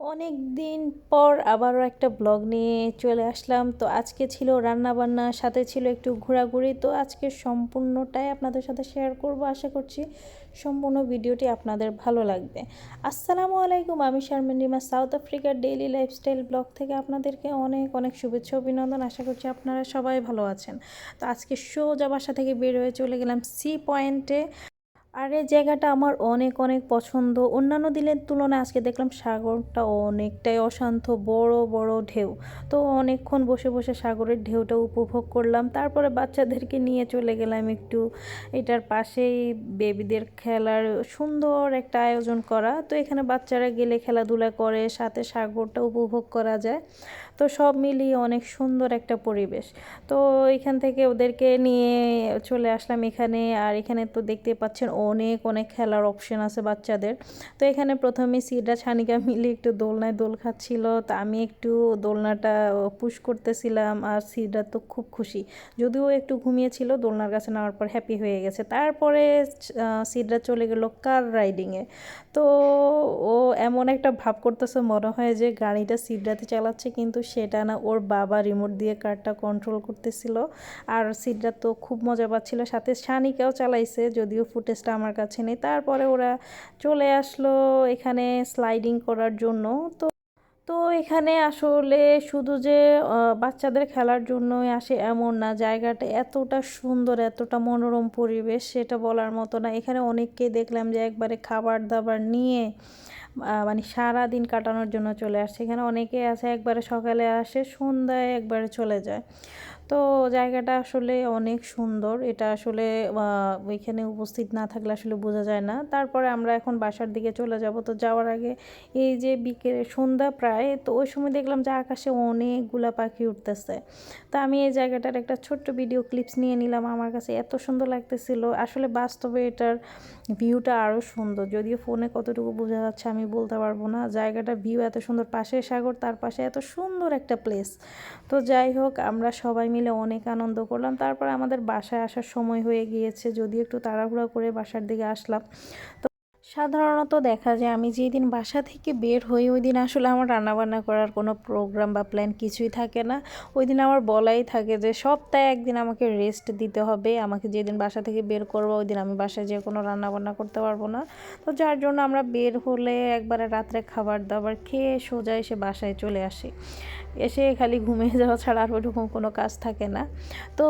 অনেক দিন পর আবারও একটা ব্লগ নিয়ে চলে আসলাম। তো আজকে ছিল রান্না বান্না সাথে ছিল একটু ঘোরাঘুরি। তো আজকে সম্পূর্ণটাই আপনাদের সাথে শেয়ার করব। আশা করছি সম্পূর্ণ ভিডিওটি আপনাদের ভালো লাগবে। আসসালামু আলাইকুম, আমি শারমিন রিমা সাউথ আফ্রিকার ডেইলি লাইফস্টাইল ব্লগ থেকে আপনাদেরকে অনেক অনেক শুভেচ্ছা, অভিনন্দন। আশা করছি আপনারা সবাই ভালো আছেন। তো আজকে সোজা বাসা থেকে বের হয়ে চলে গেলাম সি পয়েন্টে আর এই জায়গাটা আমার অনেক অনেক পছন্দ। অন্যান্য দিনের তুলনায় আজকে দেখলাম সাগরটা অনেকটাই অশান্ত, বড় বড় ঢেউ। তো অনেকক্ষণ বসে বসে সাগরের ঢেউটা উপভোগ করলাম। তারপরে বাচ্চাদেরকে নিয়ে চলে গেলাম একটু এটার পাশেই বেবিদের খেলার সুন্দর একটা আয়োজন করা। তো এখানে বাচ্চারা গেলে খেলাধুলা করে, সাথে সাগরটা উপভোগ করা যায়। তো সব মিলিয়ে অনেক সুন্দর একটা পরিবেশ। তো এখান থেকে ওদেরকে নিয়ে চলে আসলাম এখানে। আর এখানে তো দেখতে পাচ্ছেন অনেক অনেক খেলার অপশন আছে বাচ্চাদের। তো এখানে প্রথমে সিডা ছানিকা মিলে একটু দোলনায় দোল খাচ্ছিল। তো আমি একটু দোলনাটা পুশ করতেছিলাম আর সিডা তো খুব খুশি। যদিও একটু ঘুমিয়েছিল, দোলনার কাছে নেওয়ার পর হ্যাপি হয়ে গেছে। তারপরে সিডা চলে গেল কার রাইডিংয়ে তো ও এমন একটা ভাব করতেছে মনে হয় যে গাড়িটা সিডাতে চালাচ্ছে কিন্তু সেটা না ওর বাবা রিমোট দিয়ে কারটা কন্ট্রোল করতেছিল। আর সিডরা তো খুব মজা পাচ্ছিল। সাথে শানিকাও চালাইছে, যদিও ফুটেজটা আমার কাছে নেই। তারপরে ওরা চলে আসলো এখানে স্লাইডিং করার জন্য। তো তো এখানে আসলে শুধু যে বাচ্চাদের খেলার জন্যই আসে এমন না। জায়গাটা এতটা সুন্দর, এতটা মনোরম পরিবেশ, সেটা বলার মতো না। এখানে অনেককেই দেখলাম যে একবারে খাবার দাবার নিয়ে মানে সারা দিন কাটানোর জন্য চলে আসছে। এখানে অনেকে আছে, একবারে সকালে আসে, সন্ধ্যায় একবারে চলে যায়। তো জায়গাটা আসলে অনেক সুন্দর। এটা আসলে ওইখানে উপস্থিত না থাকলে আসলে বোঝা যায় না। তারপরে আমরা এখন বাসার দিকে চলে যাব। তো যাওয়ার আগে এই যে বিকেলে সন্ধ্যা প্রায়, তো ওই সময় দেখলাম যে আকাশে অনেকগুলা পাখি উঠতেছে। তা আমি এই জায়গাটার একটা ছোট্ট ভিডিও ক্লিপস নিয়ে নিলাম। আমার কাছে এত সুন্দর লাগতেছিল। আসলে বাস্তবে এটার ভিউটা আরও সুন্দর। যদিও ফোনে কতটুকু বোঝা যাচ্ছে আমি বলতে পারব না। জায়গাটা ভিউ এত সুন্দর পাশে সাগর, তার পাশে এত সুন্দর একটা প্লেস তো যাই হোক, আমরা সবাই মিলে অনেক আনন্দ করলাম। তারপর আমাদের বাসায় আসার সময় হয়ে গিয়েছে যদি একটু তাড়াহুড়া করে বাসার দিকে আসলাম। তো সাধারণত দেখা যায় আমি যেদিন বাসা থেকে বের হই ওই দিন আসলে আমার রান্নাবান্না করার কোনো প্রোগ্রাম বা প্ল্যান কিছুই থাকে না। ওই দিন আমার বলাই থাকে যে সপ্তাহে একদিন আমাকে রেস্ট দিতে হবে। আমাকে যেদিন বাসা থেকে বের করব ওই দিন আমি বাসায় যে কোনো রান্নাবান্না করতে পারব না। তো যার জন্য আমরা বের হলে একবারে রাত্রে খাবার দাবার খেয়ে সোজা এসে বাসায় চলে আসি। এসে খালি ঘুমিয়ে যাওয়া ছাড়া আর ওরকম কোনো কাজ থাকে না। তো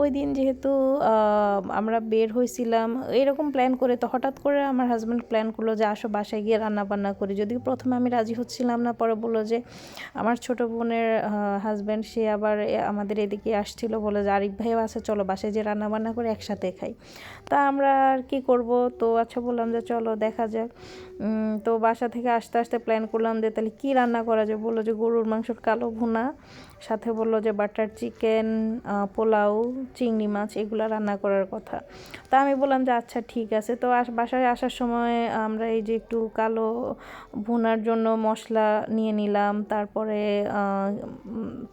ওই দিন যেহেতু আমরা বের হয়েছিলাম এরকম প্ল্যান করে তো হঠাৎ করে আমার হাজব্যান্ড প্ল্যান করল যে আসো বাসায় গিয়ে রান্না বান্না করি। যদিও প্রথমে আমি রাজি হচ্ছিলাম না, পরে বলল যে আমার ছোট বোনের হাজব্যান্ড সে আবার আমাদের এদিকে আসছিল বলে যে আরিফ ভাইও আছে, চলো বাসায় যে রান্না বান্না করে একসাথে খাই। তা আমরা আর কি করব? তো আচ্ছা বললাম যে চলো দেখা যাক। তো বাসা থেকে আসতে আসতে প্ল্যান করলাম যে তাহলে কী রান্না করা যায়? বলল যে গরুর মাংসর কালো ভুনা, সাথে বলল যে বাটার চিকেন পোলাও, চিংড়ি মাছ, এগুলো রান্না করার কথা। তা আমি বললাম যে আচ্ছা ঠিক আছে। তো বাসায় আসার সময় আমরা এই যে একটু কালো ভুনার জন্য মশলা নিয়ে নিলাম, তারপরে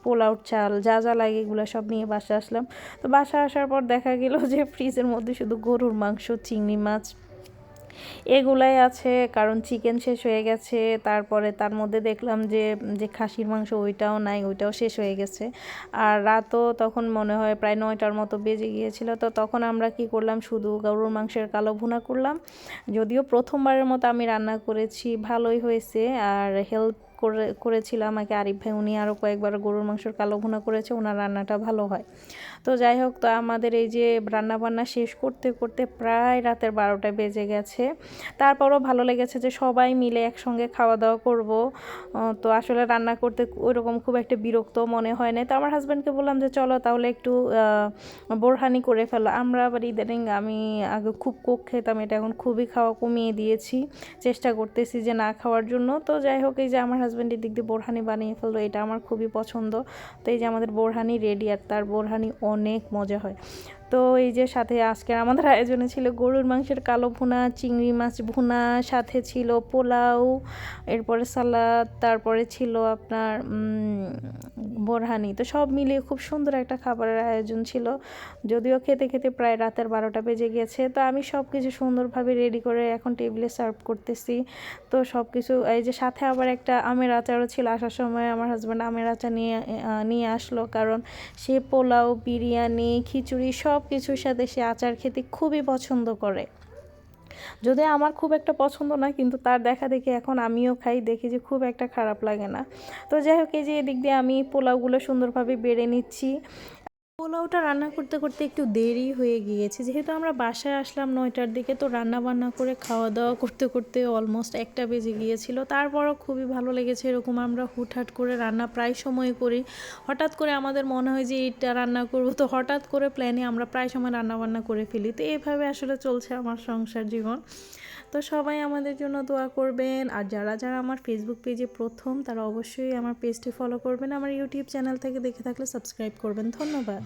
পোলাউট চাল, যা যা লাগে এগুলো সব নিয়ে বাসা আসলাম। তো বাসা আসার পর দেখা গেল যে ফ্রিজের মধ্যে শুধু গরুর মাংস, চিংড়ি মাছ এগুলাই আছে, কারণ চিকেন শেষ হয়ে গেছে, তারপরে তার মধ্যে দেখলাম যে যে খাসির মাংস ওইটাও নাই, ওইটাও শেষ হয়ে গেছে। আর রাতও তখন মনে হয় প্রায় নয়টার মতো বেজে গিয়েছিল, তো তখন আমরা কি করলাম, শুধু গরুর মাংসের কালো ভুনা করলাম। যদিও প্রথমবারের মতো আমি রান্না করেছি, ভালোই হয়েছে, আর হেলথ করে, করেছিল আমাকে আরিফ ভাই। উনি আরও কয়েকবার গরুর মাংসের কালো ভুনা করেছে ওনার রান্নাটা ভালো হয়। তো যাই হোক, তো আমাদের এই যে রান্না বান্না শেষ করতে করতে প্রায় রাতের বারোটা বেজে গেছে। তারপরও ভালো লেগেছে যে সবাই মিলে একসঙ্গে খাওয়া দাওয়া করব তো আসলে রান্না করতে ওইরকম খুব একটা বিরক্ত মনে হয় না তো আমার হাজব্যান্ডকে বললাম যে, চলো তাহলে একটু বোরহানি করে ফেলো। আমরা আবার ইদানিং আমি আগে খুব কোক খেতাম, এটা এখন খুবই খাওয়া কমিয়ে দিয়েছি। চেষ্টা করতেছি যে না খাওয়ার জন্য। তো যাই হোক, এই যে আমার হাজব্যান্ডের দিক দিয়ে বোরহানি বানিয়ে ফেলল, এটা আমার খুবই পছন্দ। তো এই যে আমাদের বোরহানি রেডি আর তার বোরহানি অনেক মজা হয়। তো এই যে সাথে আজকে আমাদের আয়োজনে ছিল গরুর মাংসের কালো ভুনা, চিংড়ি মাছ ভুনা, সাথে ছিল পোলাও, এরপরে সালাদ, তারপরে ছিল আপনার বোরহানি। তো সব মিলিয়ে খুব সুন্দর একটা খাবারের আয়োজন ছিল। যদিও খেতে খেতে প্রায় রাতের বারোটা বেজে গেছে। তো আমি সব কিছু সুন্দরভাবে রেডি করে এখন টেবিলে সার্ভ করতেছি। তো সব কিছু এই যে সাথে আবার একটা আমের আচারও ছিল। আসার সময় আমার হাজব্যান্ড আমের আচার নিয়ে নিয়ে আসলো। কারণ সে পোলাও, বিরিয়ানি, খিচুড়ি সব কিছুর সাথে সে আচার খেতে খুবই পছন্দ করে। যদিও আমার খুব একটা পছন্দ না, কিন্তু তার দেখা দেখি এখন আমিও খাই, দেখি যে খুব একটা খারাপ লাগে না। তো যাই হোক, এই যে এদিক দিয়ে আমি পোলাওগুলো সুন্দরভাবে বেড়ে নিচ্ছি। পোলাওটা রান্না করতে করতে একটু দেরি হয়ে গিয়েছে। যেহেতু আমরা বাসায় আসলাম নয়টার দিকে, তো রান্না বান্না করে খাওয়া দাওয়া করতে করতে অলমোস্ট একটা বেজে গিয়েছিল। তারপরও খুবই ভালো লেগেছে এরকম আমরা হুটহাট করে রান্না প্রায় সময় করি। হঠাৎ করে আমাদের মনে হয় যে এইটা রান্না করব, তো হঠাৎ করে প্ল্যানে আমরা প্রায় সময় রান্না বান্না করে ফেলি। তো এভাবে আসলে চলছে আমার সংসার জীবন। তো সবাই আমাদের জন্য দোয়া করবেন। আর যারা যারা আমার ফেসবুক পেজে প্রথম, তারা অবশ্যই আমার পেজটি ফলো করবেন। আমার ইউটিউব চ্যানেল থেকে দেখে থাকলে সাবস্ক্রাইব করবেন। ধন্যবাদ।